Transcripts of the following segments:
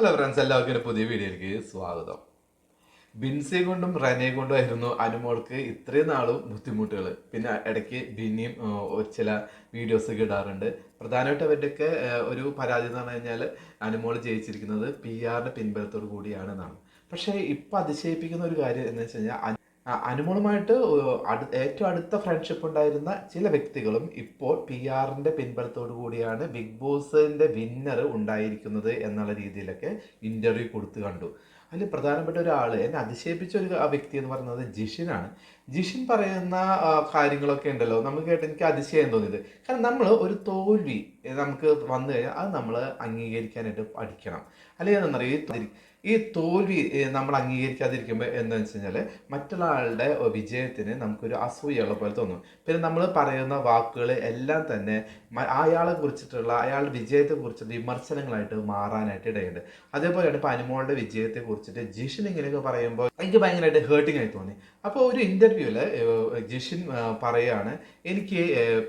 Hello friends എല്ലാവർക്കും ഒരു പുതിയ വീഡിയോയിലേക്ക് സ്വാഗതം. ബിൻസി കൊണ്ടും റനെ കൊണ്ടും ആയിരുന്നു അനുമോൾക്ക് ഇത്രയും നാളും ബുദ്ധിമുട്ടുകൾ. പിന്നെ ഇടയ്ക്ക് ബിന്നിയും ചില വീഡിയോസ് ഒക്കെ ഇടാറുണ്ട്. പ്രധാനമായിട്ട് അവരുടെയൊക്കെ ഒരു പരാതി എന്ന് പറഞ്ഞു കഴിഞ്ഞാൽ അനുമോൾ ജയിച്ചിരിക്കുന്നത് പി ആറിന്റെ പിൻബലത്തോടു കൂടിയാണെന്നാണ്. പക്ഷേ ഇപ്പം അതിശയിപ്പിക്കുന്ന ഒരു കാര്യം എന്ന് വെച്ച് കഴിഞ്ഞാൽ അനുമോളുമായിട്ട് ഏറ്റവും അടുത്ത ഫ്രണ്ട്ഷിപ്പ് ഉണ്ടായിരുന്ന ചില വ്യക്തികളും ഇപ്പോൾ പി ആറിന്റെ പിൻബലത്തോടു കൂടിയാണ് ബിഗ് ബോസിന്റെ വിന്നർ ഉണ്ടായിരിക്കുന്നത് എന്നുള്ള രീതിയിലൊക്കെ ഇന്റർവ്യൂ കൊടുത്തു കണ്ടു. അതിൽ പ്രധാനപ്പെട്ട ഒരാൾ എന്നെ അതിശയിപ്പിച്ച ഒരു വ്യക്തി എന്ന് പറയുന്നത് ജിഷിനാണ് ജിഷിൻ പറയുന്ന കാര്യങ്ങളൊക്കെ ഉണ്ടല്ലോ. നമുക്ക് കേട്ട് എനിക്ക് അതിശയം തോന്നിയത്. കാരണം നമ്മൾ ഒരു തോൽവി നമുക്ക് വന്നു കഴിഞ്ഞാൽ അത് നമ്മൾ അംഗീകരിക്കാനായിട്ട് പഠിക്കണം. അല്ലെങ്കിൽ എന്താണെന്നറിയാം ഈ തോൽവി നമ്മൾ അംഗീകരിക്കാതിരിക്കുമ്പോൾ എന്താണെന്ന് വെച്ച് കഴിഞ്ഞാൽ മറ്റുള്ള ആളുടെ വിജയത്തിന് നമുക്കൊരു അസൂയുള്ള പോലെ തോന്നും. പിന്നെ നമ്മൾ പറയുന്ന വാക്കുകൾ എല്ലാം തന്നെ അയാളെ കുറിച്ചിട്ടുള്ള അയാളുടെ വിജയത്തെ കുറിച്ച് വിമർശനങ്ങളായിട്ട് മാറാനായിട്ട് ഇടയുണ്ട്. അതേപോലെയാണ് ഇപ്പോൾ അനുമോളുടെ വിജയത്തെ കുറിച്ചിട്ട് ജിഷിൻ ഇങ്ങനെയൊക്കെ പറയുമ്പോൾ എനിക്ക് ഭയങ്കരമായിട്ട് ഹേർട്ടിംഗ് ആയി തോന്നി. അപ്പോൾ ഒരു ഇന്റർവ്യൂവിൽ ജിഷിൻ പറയുകയാണ് എനിക്ക്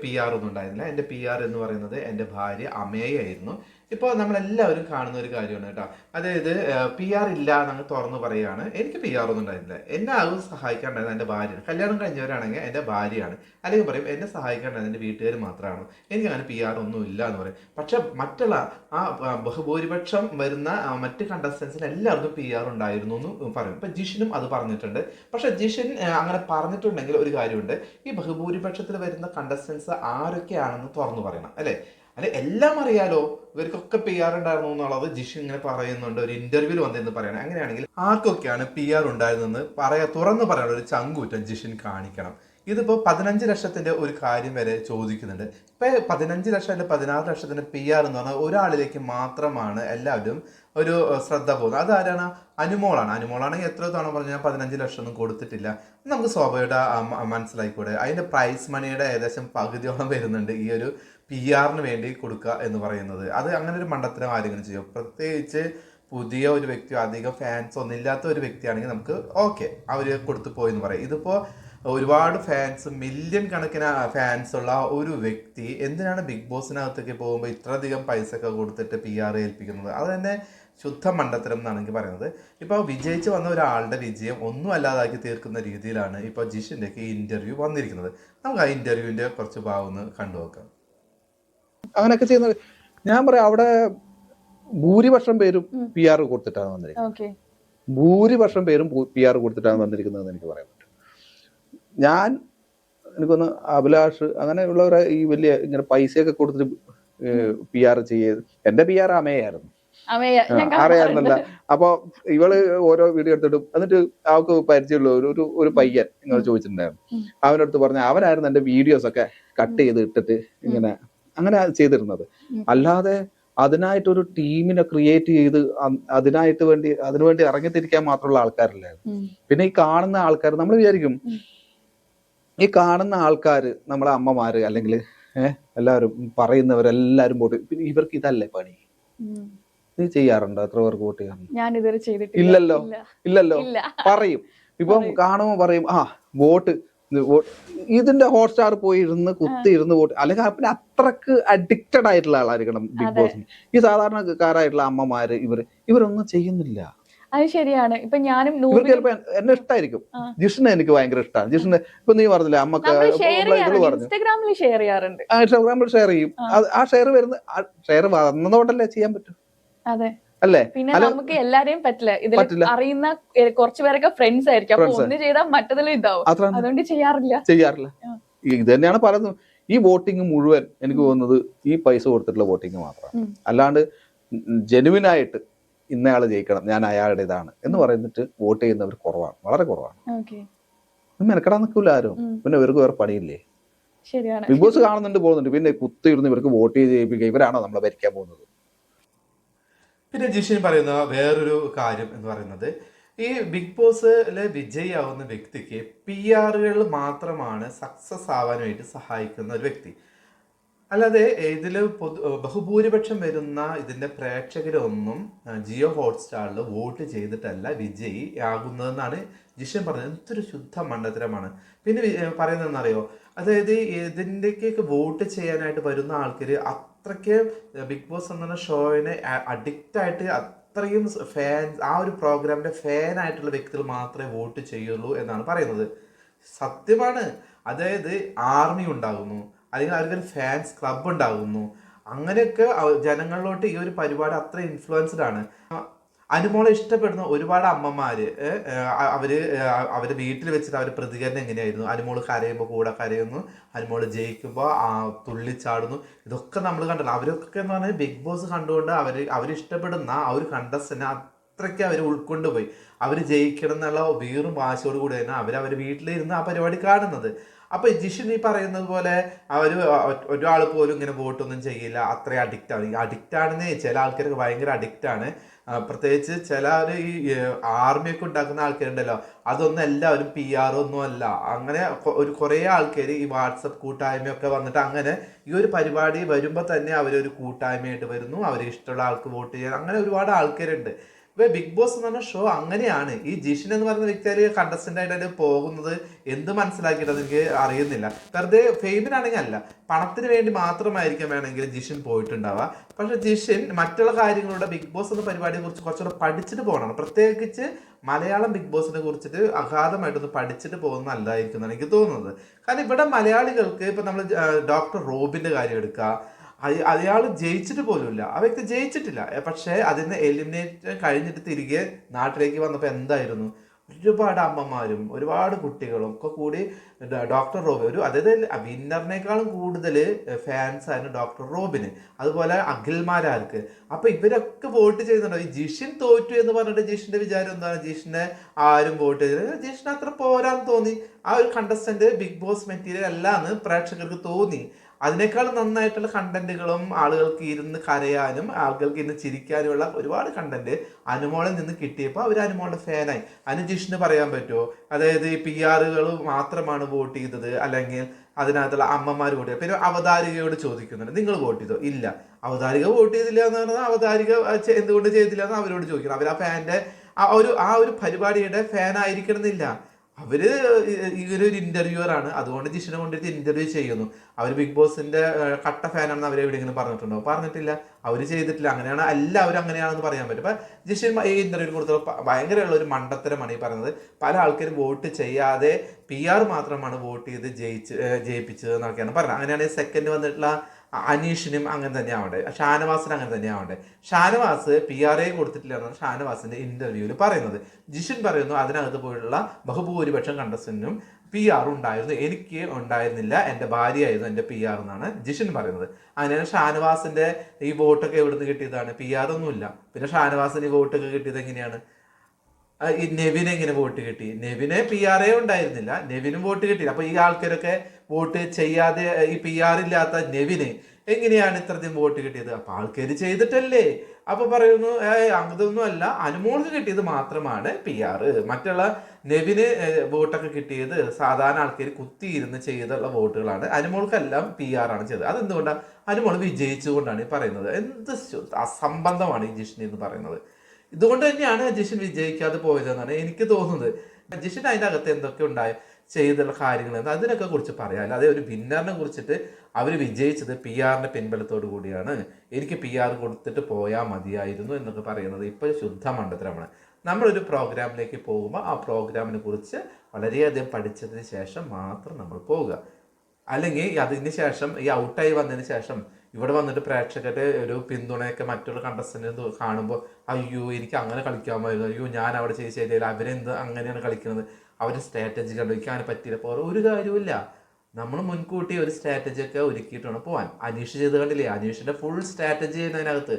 പി ആർ ഒന്നും ഉണ്ടായിരുന്നില്ല. എന്റെ പി ആർ എന്ന് പറയുന്നത് എന്റെ ഭാര്യ അമേയായിരുന്നു ഇപ്പോൾ നമ്മളെല്ലാവരും കാണുന്ന ഒരു കാര്യമാണ് കേട്ടോ. അതായത് പി ആർ ഇല്ല എന്നങ്ങ് തുറന്നു പറയുകയാണ്. എനിക്ക് പി ആർ ഒന്നും ഉണ്ടായിരുന്നില്ല. എന്നെ അത് സഹായിക്കാണ്ടായിരുന്നത് എന്റെ ഭാര്യയാണ് കല്യാണം കഴിഞ്ഞവരാണെങ്കിൽ എന്റെ ഭാര്യയാണ്. അല്ലെങ്കിൽ പറയും എന്നെ സഹായിക്കാണ്ടായിരുന്നത് എന്റെ വീട്ടുകാർ മാത്രമാണ്. എനിക്ക് അങ്ങനെ പി ആർ ഒന്നും ഇല്ല എന്ന് പറയും. പക്ഷെ മറ്റുള്ള ആ ബഹുഭൂരിപക്ഷം വരുന്ന മറ്റ് കണ്ടസ്റ്റൻസിന് എല്ലാവർക്കും പി ആർ ഉണ്ടായിരുന്നു എന്ന് പറയും. ഇപ്പം ജിഷിനും അത് പറഞ്ഞിട്ടുണ്ട്. പക്ഷെ ജിഷിൻ അങ്ങനെ പറഞ്ഞിട്ടുണ്ടെങ്കിൽ ഒരു കാര്യമുണ്ട്. ഈ ബഹുഭൂരിപക്ഷത്തിൽ വരുന്ന കണ്ടസ്റ്റൻസ് ആരൊക്കെയാണെന്ന് തുറന്നു പറയണം. അല്ലെ? അല്ലെ എല്ലാം അറിയാലോ. ഇവർക്കൊക്കെ പി ആർ ഉണ്ടായിരുന്നു എന്നുള്ളത് ജിഷ് ഇങ്ങനെ പറയുന്നുണ്ട്. ഒരു ഇന്റർവ്യൂവിൽ വന്നെന്ന് പറയണം. അങ്ങനെയാണെങ്കിൽ ആർക്കൊക്കെയാണ് പി ആർ ഉണ്ടായിരുന്നെന്ന് പറയാ തുറന്നു പറയാനുള്ള ഒരു ചങ്കൂറ്റം ജിഷിൻ കാണിക്കണം. ഇതിപ്പോൾ പതിനഞ്ച് ലക്ഷത്തിന്റെ ഒരു കാര്യം വരെ ചോദിക്കുന്നുണ്ട്. ഇപ്പൊ പതിനഞ്ച് ലക്ഷം അല്ലെ പതിനാറ് ലക്ഷത്തിന്റെ പി ആർ എന്ന് പറഞ്ഞാൽ ഒരാളിലേക്ക് മാത്രമാണ് എല്ലാവരും ഒരു ശ്രദ്ധ പോകുന്നത്. അതാരാണ് അനുമോളാണ്. അനുമോളാണെങ്കിൽ എത്ര തവണ പറഞ്ഞാൽ പതിനഞ്ച് ലക്ഷം ഒന്നും കൊടുത്തിട്ടില്ല നമുക്ക് സ്വാഭാവികമായിട്ട് മനസ്സിലായിക്കൂടെ. അതിന്റെ പ്രൈസ് മണിയുടെ ഏകദേശം പകുതിയോളം വരുന്നുണ്ട് ഈ ഒരു പി ആറിന് വേണ്ടി കൊടുക്കുക എന്ന് പറയുന്നത്. അത് അങ്ങനെ ഒരു മണ്ടത്തരം ആരെങ്കിലും ചെയ്യും. പ്രത്യേകിച്ച് പുതിയ ഒരു വ്യക്തി അധികം ഫാൻസ് ഒന്നും ഇല്ലാത്ത ഒരു വ്യക്തിയാണെങ്കിൽ നമുക്ക് ഓക്കെ അവർ കൊടുത്തു പോയി എന്ന് പറയാം. ഇതിപ്പോ ഒരുപാട് ഫാൻസ് മില്യൺ കണക്കിന് ഫാൻസ് ഉള്ള ഒരു വ്യക്തി എന്തിനാണ് ബിഗ് ബോസിനകത്തേക്ക് പോകുമ്പോൾ ഇത്രയധികം പൈസ ഒക്കെ കൊടുത്തിട്ട് പി ആർ ഏൽപ്പിക്കുന്നത്? അത് തന്നെ ശുദ്ധ മണ്ടത്തരം എന്നാണ് എനിക്ക് പറയുന്നത്. ഇപ്പോൾ വിജയിച്ച് വന്ന ഒരാളുടെ വിജയം ഒന്നും അല്ലാതാക്കി തീർക്കുന്ന രീതിയിലാണ് ഇപ്പോൾ ജിഷിന്റെ ഒക്കെ ഇന്റർവ്യൂ വന്നിരിക്കുന്നത്. നമുക്ക് ആ ഇന്റർവ്യൂവിന്റെ കുറച്ച് ഭാഗം ഒന്ന് കണ്ടു നോക്കാം അങ്ങനെയൊക്കെ ചെയ്യുന്നത് ഞാൻ പറയാം അവിടെ ഭൂരിപക്ഷം പേരും പി ആർ കൊടുത്തിട്ടാണ് വന്നിരിക്കുന്നത്. ഭൂരിപക്ഷം പേരും പി ആർ കൊടുത്തിട്ടാണ് വന്നിരിക്കുന്നത് എനിക്ക് പറയാൻ പറ്റും. ഞാൻ എനിക്കൊന്ന് അഭിലാഷ് അങ്ങനെയുള്ളവരെ ഈ വലിയ ഇങ്ങനെ പൈസയൊക്കെ കൊടുത്തിട്ട് പി ആർ ചെയ്യത് എന്റെ പി ആർ അമയായിരുന്നു. അറിയാറുന്നില്ല. അപ്പൊ ഇവൾ ഓരോ വീഡിയോ എടുത്തിട്ടും എന്നിട്ട് അവൾക്ക് പരിചയമുള്ള ഒരു ഒരു പയ്യൻ ഇങ്ങനെ ചോദിച്ചിട്ടുണ്ടായിരുന്നു. അവനടുത്ത് പറഞ്ഞു അവനായിരുന്നു എന്റെ വീഡിയോസ് ഒക്കെ കട്ട് ചെയ്ത് ഇട്ടിട്ട് ഇങ്ങനെ അങ്ങനെ ചെയ്തിരുന്നത്. അല്ലാതെ അതിനായിട്ടൊരു ടീമിനെ ക്രിയേറ്റ് ചെയ്ത് അതിനായിട്ട് വേണ്ടി അതിനുവേണ്ടി ഇറങ്ങിത്തിരിക്കാൻ മാത്രമുള്ള ആൾക്കാരില്ലായിരുന്നു. പിന്നെ ഈ കാണുന്ന ആൾക്കാർ നമ്മൾ വിചാരിക്കും ഈ കാണുന്ന ആൾക്കാർ നമ്മളെ അമ്മമാര് അല്ലെങ്കിൽ ഏഹ് എല്ലാവരും പറയുന്നവരെല്ലാരും പോട്ട് പിന്നെ ഇവർക്ക് ഇതല്ലേ പണി? നീ ചെയ്യാറുണ്ടോ? എത്ര പേർക്ക് വോട്ട് ചെയ്യാറുണ്ട്? ചെയ്തിട്ടില്ല. ഇല്ലല്ലോ. ഇല്ലല്ലോ. പറയും. ഇപ്പം. കാണുമ്പോ പറയും ആ വോട്ട് ഇതിന്റെ ഹോട്ട്സ്റ്റാർ പോയി ഇരുന്ന് കുത്തി ഇരുന്ന് വോട്ട് അല്ലെങ്കിൽ പിന്നെ അത്രയ്ക്ക് അഡിക്റ്റഡ് ആയിട്ടുള്ള ആളായിരിക്കണം ബിഗ് ബോസ് ബോസിന്. ഈ സാധാരണക്കാരായിട്ടുള്ള അമ്മമാര് ഇവർ ഇവരൊന്നും ചെയ്യുന്നില്ല. അത് ശരിയാണ്. ഇപ്പൊ ഞാനും ഇവർക്ക് ചിലപ്പോ എന്നെ ഇഷ്ടമായിരിക്കും. ജിഷിനെ എനിക്ക് ഭയങ്കര ഇഷ്ടമാണ് ജിഷിന് ഇപ്പൊ നീ പറഞ്ഞില്ലേ അമ്മയ്ക്ക് ഇൻസ്റ്റാഗ്രാമിൽ ഷെയർ ചെയ്യാറുണ്ട്. ഇൻസ്റ്റാഗ്രാമിൽ ഷെയർ ചെയ്യും. ആ. ഷെയർ വരുന്ന ഷെയർ വന്നതോടല്ലേ ചെയ്യാൻ പറ്റും? അതെ. അല്ലേ? പിന്നെ നമുക്ക് എല്ലാരെയും പറ്റില്ല. ഇതിൽ അറിയുന്ന കുറച്ചുപേരൊക്കെ പേരൊക്കെ ഫ്രണ്ട്സ് ആയിരിക്കും. അപ്പൊ. ഒന്ന് ചെയ്താൽ മറ്റതിലും ഇതാവും. അതുകൊണ്ട് ചെയ്യാറില്ല. ചെയ്യാറില്ല. ഇത് തന്നെയാണ് പറയുന്നത്. ഈ വോട്ടിംഗ് മുഴുവൻ എനിക്ക് തോന്നുന്നത് ഈ പൈസ കൊടുത്തിട്ടുള്ള വോട്ടിംഗ് മാത്രമാണ്. അല്ലാണ്ട് ജെനുവിൻ ആയിട്ട് ഇന്നയാൾ ജയിക്കണം ഞാൻ അയാളുടെ ഇതാണ് എന്ന് പറയുന്നിട്ട് വോട്ട് ചെയ്യുന്നവർ കുറവാണ്. വളരെ കുറവാണ്. മെനക്കെടാൻ നിൽക്കില്ല ആരും. പിന്നെ ഇവർക്ക് വേറെ പണിയില്ലേ? ബിഗ് ബോസ് കാണുന്നുണ്ട് പോകുന്നുണ്ട്. പിന്നെ കുത്തിയിരുന്ന് ഇവർക്ക് വോട്ട് ചെയ്ത് ജയിപ്പിക്കുക ഇവരാണോ നമ്മളെ ഭരിക്കാൻ പോകുന്നത്? പിന്നെ ജിഷിൻ പറയുന്ന വേറൊരു കാര്യം എന്ന് പറയുന്നത് ഈ ബിഗ് ബോസിലെ വിജയിയാവുന്ന വ്യക്തിക്ക് പി ആറുകൾ മാത്രമാണ് സക്സസ് ആവാനായിട്ട് സഹായിക്കുന്ന ഒരു വ്യക്തി. അല്ലാതെ ഇതിൽ പൊതു ബഹുഭൂരിപക്ഷം വരുന്ന ഇതിന്റെ പ്രേക്ഷകരൊന്നും ജിയോ ഹോട്ട്സ്റ്റാറിൽ വോട്ട് ചെയ്തിട്ടല്ല വിജയി ആകുന്നതെന്നാണ് ജിഷൻ പറഞ്ഞത്. എന്തൊരു ശുദ്ധ മണ്ഡത്തരമാണ് പിന്നെ പറയുന്നതെന്നറിയോ? അതായത് ഇതിന്റെക്കൊക്കെ വോട്ട് ചെയ്യാനായിട്ട് വരുന്ന ആൾക്കാർ അത്രയ്ക്ക് ബിഗ് ബോസ് എന്ന ഷോയിനെ അഡിക്റ്റ് ആയിട്ട് അത്രയും ഫാൻസ് ആ ഒരു പ്രോഗ്രാമിന്റെ ഫാൻ ആയിട്ടുള്ള വ്യക്തികൾ മാത്രമേ വോട്ട് ചെയ്യുള്ളൂ എന്നാണ് പറയുന്നത്. സത്യമാണ്. അതായത് ആർമി ഉണ്ടാകുന്നു. അല്ലെങ്കിൽ അവർക്കൊരു ഫാൻസ് ക്ലബ് ഉണ്ടാകുന്നു. അങ്ങനെയൊക്കെ ജനങ്ങളിലോട്ട് ഈ ഒരു പരിപാടി അത്ര ഇൻഫ്ലുവൻസ്ഡ് ആണ്. അനുമോളെ ഇഷ്ടപ്പെടുന്ന ഒരുപാട് അമ്മമാര് അവർ ഏ, അവരുടെ വീട്ടിൽ വെച്ചിട്ട് അവരുടെ പ്രതികരണം എങ്ങനെയായിരുന്നു? അനുമോൾ കരയുമ്പോൾ കൂടെ കരയുന്നു അനുമോൾ ജയിക്കുമ്പോൾ തുള്ളിച്ചാടുന്നു ഇതൊക്കെ നമ്മൾ കണ്ടല്ലോ. അവരൊക്കെ എന്ന് പറഞ്ഞാൽ ബിഗ് ബോസ് കണ്ടുകൊണ്ട് അവർ അവരിഷ്ടപ്പെടുന്ന ആ ഒരു കണ്ടസ്റ്റന്റ് അത്രയ്ക്ക് അവർ ഉൾക്കൊണ്ടുപോയി. അവർ ജയിക്കണം എന്നുള്ള വീറും വാശിയോട് കൂടി തന്നെ അവർ അവർ വീട്ടിലിരുന്ന് ആ പരിപാടി കാണുന്നത്. അപ്പൊ ജിഷു നീ പറയുന്നത് പോലെ അവർ ഒരാൾ പോലും ഇങ്ങനെ വോട്ടൊന്നും ചെയ്യില്ല. അത്രയും അഡിക്റ്റ് ആണ്. അഡിക്റ്റ് ആണെന്ന് ചില ആൾക്കാർക്ക് ഭയങ്കര അഡിക്റ്റ് ആണ്. പ്രത്യേകിച്ച് ചില ഒരു ഈ ആർമിയൊക്കെ ഉണ്ടാക്കുന്ന ആൾക്കാരുണ്ടല്ലോ. അതൊന്നും എല്ലാവരും പി ആർ ഒന്നും അല്ല. അങ്ങനെ ഒരു കുറേ ആൾക്കാർ ഈ വാട്സപ്പ് കൂട്ടായ്മയൊക്കെ വന്നിട്ട് അങ്ങനെ ഈ ഒരു പരിപാടി വരുമ്പോൾ തന്നെ അവരൊരു കൂട്ടായ്മയായിട്ട് വരുന്നു. അവർ ഇഷ്ടമുള്ള ആൾക്ക് വോട്ട് ചെയ്യാൻ. അങ്ങനെ ഒരുപാട് ആൾക്കാരുണ്ട്. ഇപ്പൊ ബിഗ് ബോസ് എന്ന് പറഞ്ഞ ഷോ അങ്ങനെയാണ്. ഈ ജിഷിൻ എന്ന് പറയുന്ന വ്യക്തി കണ്ടസ്റ്റന്റ് ആയിട്ട് അതിൽ പോകുന്നത് എന്ത് മനസ്സിലാക്കിയിട്ട് എനിക്ക് അറിയുന്നില്ല. വെറുതെ ഫെയിമിനാണെങ്കിൽ അല്ല പണത്തിന് വേണ്ടി മാത്രമായിരിക്കും വേണമെങ്കിൽ ജിഷിൻ പോയിട്ടുണ്ടാവുക. പക്ഷെ ജിഷിൻ മറ്റുള്ള കാര്യങ്ങളുടെ ബിഗ് ബോസ് എന്ന പരിപാടിയെ കുറിച്ച് കുറച്ചുകൂടെ പഠിച്ചിട്ട് പോകണം. പ്രത്യേകിച്ച് മലയാളം ബിഗ് ബോസിനെ കുറിച്ചിട്ട് അഗാധമായിട്ടൊന്ന് പഠിച്ചിട്ട് പോകുന്ന നല്ലതായിരിക്കും എന്നാണ് എനിക്ക് തോന്നുന്നത്. കാരണം ഇവിടെ മലയാളികൾക്ക് ഇപ്പൊ നമ്മൾ ഡോക്ടർ റോബിന്റെ കാര്യം എടുക്കുക അയാൾ ജയിച്ചിട്ട് പോലുമില്ല. ആ വ്യക്തി ജയിച്ചിട്ടില്ല. പക്ഷെ അതിന് എലിമിനേറ്റ് കഴിഞ്ഞിട്ട് തിരികെ നാട്ടിലേക്ക് വന്നപ്പോൾ എന്തായിരുന്നു? ഒരുപാട് അമ്മമാരും ഒരുപാട് കുട്ടികളും ഒക്കെ കൂടി ഡോക്ടർ റോബിൻ ഒരു അതായത് വിന്നറിനേക്കാളും കൂടുതൽ ഫാൻസ് ആയിരുന്നു ഡോക്ടർ റോബിന്. അതുപോലെ അഖിൽമാരാർക്ക്. അപ്പൊ ഇവരൊക്കെ വോട്ട് ചെയ്യുന്നുണ്ടോ? ഈ ജിഷിൻ തോറ്റു എന്ന് പറഞ്ഞിട്ട് ജിഷിന്റെ വിചാരം എന്താണ്? ജിഷിനെ ആരും വോട്ട് ചെയ്തില്ല. ജിഷിന് അത്ര പോരാന്ന് തോന്നി. ആ ഒരു കണ്ടസ്റ്റന്റ് ബിഗ് ബോസ് മെറ്റീരിയൽ അല്ല എന്ന് പ്രേക്ഷകർക്ക് തോന്നി. അതിനേക്കാൾ നന്നായിട്ടുള്ള കണ്ടന്റുകളും ആളുകൾക്ക് ഇരുന്ന് കരയാനും ആളുകൾക്ക് ഇരുന്ന് ചിരിക്കാനുമുള്ള ഒരുപാട് കണ്ടന്റ് അനുമോളിൽ നിന്ന് കിട്ടിയപ്പോൾ അവർ അനുമോളുടെ ഫാനായി. അനുജിഷിന് പറയാൻ പറ്റുമോ? അതായത് പി ആറുകൾ മാത്രമാണ് വോട്ട് ചെയ്തത് അല്ലെങ്കിൽ അതിനകത്തുള്ള അമ്മമാർ വോട്ട് ചെയ്തു പിന്നെ അവതാരികയോട് ചോദിക്കുന്നുണ്ട്. നിങ്ങൾ വോട്ട് ചെയ്തോ? ഇല്ല. അവതാരിക വോട്ട് ചെയ്തില്ല എന്ന് പറഞ്ഞാൽ അവതാരിക എന്തുകൊണ്ട് ചെയ്തില്ല എന്ന് അവരോട് ചോദിക്കണം. അവർ ആ ഫാന്റെ ആ ഒരു ആ ഒരു പരിപാടിയുടെ ഫാൻ ആയിരിക്കണമെന്നില്ല അവർ ഇവരൊരു ഇന്റർവ്യൂവർ ആണ്. അതുകൊണ്ട് ജിഷിനെ കൊണ്ടിട്ട് ഇന്റർവ്യൂ ചെയ്യുന്നു. അവർ ബിഗ് ബോസിന്റെ കട്ട ഫാനാണെന്ന് അവർ എവിടെയെങ്കിലും പറഞ്ഞിട്ടുണ്ടോ? പറഞ്ഞിട്ടില്ല. അവർ ചെയ്തിട്ടില്ല. അങ്ങനെയാണ് എല്ലാവരും അങ്ങനെയാണെന്ന് പറയാൻ പറ്റും. അപ്പൊ ജിഷിൻ ഈ ഇന്റർവ്യൂ കൊടുത്ത ഭയങ്കരമുള്ള ഒരു മണ്ടത്തരമാണ് ഈ പറയുന്നത്. പല ആൾക്കാരും വോട്ട് ചെയ്യാതെ പി ആർ മാത്രമാണ് വോട്ട് ചെയ്ത് ജയിച്ച് ജയിപ്പിച്ചത് എന്നൊക്കെയാണ് പറഞ്ഞത്. അങ്ങനെയാണെങ്കിൽ സെക്കൻഡ് വന്നിട്ടുള്ള അനീഷിനും അങ്ങനെ തന്നെ ആവണ്ടേ ഷാനവാസിനും അങ്ങനെ തന്നെ ആവണ്ടേ ഷാനവാസ് പി ആർ എ കൊടുത്തിട്ടില്ല എന്നാണ് ഷാനവാസിന്റെ ഇന്റർവ്യൂവിൽ പറയുന്നത്. ജിഷിൻ പറയുന്നു അതിനകത്ത് പോയുള്ള ബഹുഭൂരിപക്ഷം കണ്ടസ്റ്റന്റിനും പി ആർ ഉണ്ടായിരുന്നു. എനിക്ക് ഉണ്ടായിരുന്നില്ല. എന്റെ ഭാര്യയായിരുന്നു എന്റെ പി ആർ എന്നാണ് ജിഷിൻ പറയുന്നത്. അങ്ങനെ ഷാനവാസിന്റെ ഈ വോട്ടൊക്കെ എവിടുന്ന് കിട്ടിയതാണ്? പി ആർ ഒന്നുമില്ല. പിന്നെ ഷാനവാസിന് ഈ വോട്ടൊക്കെ കിട്ടിയത് എങ്ങനെയാണ്? ഈ നെവിന് എങ്ങനെ വോട്ട് കിട്ടി? നെവിനെ പി ആർ എ ഉണ്ടായിരുന്നില്ല. നെവിനും വോട്ട് കിട്ടിയില്ല. അപ്പൊ ഈ ആൾക്കാരൊക്കെ വോട്ട് ചെയ്യാതെ ഈ പി ആർ ഇല്ലാത്ത നെവിന് എങ്ങനെയാണ് ഇത്രയധികം വോട്ട് കിട്ടിയത്? അപ്പൊ ആൾക്കാർ ചെയ്തിട്ടല്ലേ. അപ്പൊ പറയുന്നു അതൊന്നും അല്ല. അനുമോൾക്ക് കിട്ടിയത് മാത്രമാണ് പി ആർ മറ്റുള്ള നെവിന് വോട്ടൊക്കെ കിട്ടിയത് സാധാരണ ആൾക്കാർ കുത്തിയിരുന്ന് ചെയ്തുള്ള വോട്ടുകളാണ്. അനുമോൾക്കെല്ലാം പി ആർ ആണ് ചെയ്തത്. അതെന്തുകൊണ്ടാണ് അനുമോൾ വിജയിച്ചുകൊണ്ടാണ് ഈ പറയുന്നത്. എന്ത് അസംബന്ധമാണ് ഈ ജിഷ്ണി എന്ന് പറയുന്നത്. ഇതുകൊണ്ട് തന്നെയാണ് ജിഷൻ വിജയിക്കാതെ പോയതെന്നാണ് എനിക്ക് തോന്നുന്നത്. ജിഷൻ അതിന്റെ അകത്ത് എന്തൊക്കെ ഉണ്ടായി? ചെയ്തുള്ള കാര്യങ്ങൾ അതിനൊക്കെ കുറിച്ച് പറയാം. അല്ലാതെ ഒരു വിന്നറിനെ കുറിച്ചിട്ട് അവർ വിജയിച്ചത് പി ആറിന്റെ പിൻബലത്തോടു കൂടിയാണ്. എനിക്ക് പി ആർ കൊടുത്തിട്ട് പോയാൽ മതിയായിരുന്നു എന്നൊക്കെ പറയുന്നത് ഇപ്പോൾ ശുദ്ധ മണ്ഡലമാണ്. നമ്മളൊരു പ്രോഗ്രാമിലേക്ക് പോകുമ്പോൾ ആ പ്രോഗ്രാമിനെ കുറിച്ച് വളരെയധികം പഠിച്ചതിന് ശേഷം മാത്രം നമ്മൾ പോവുക. അല്ലെങ്കിൽ അതിന് ശേഷം ഈ ഔട്ടായി വന്നതിന് ശേഷം ഇവിടെ വന്നിട്ട് പ്രേക്ഷകരുടെ ഒരു പിന്തുണയൊക്കെ മറ്റുള്ള കണ്ടസ്റ്റന്റ് കാണുമ്പോൾ അയ്യോ എനിക്ക് അങ്ങനെ കളിക്കാമായിരുന്നു അയ്യോ ഞാൻ അവിടെ ചെയ്ത് ശരിയല്ല അവരെന്ത് അങ്ങനെയാണ് കളിക്കുന്നത്? അവരുടെ സ്ട്രാറ്റജി കണ്ടുപിടിക്കാൻ പറ്റിയില്ല. അപ്പോൾ ഒരു കാര്യമില്ല നമ്മൾ മുൻകൂട്ടി ഒരു സ്ട്രാറ്റജി ഒക്കെ ഒരുക്കിയിട്ടാണ് പോകാൻ അനീഷ് ചെയ്ത് കണ്ടില്ലേ? അനീഷിന്റെ ഫുൾ സ്ട്രാറ്റജി അതിനകത്ത്.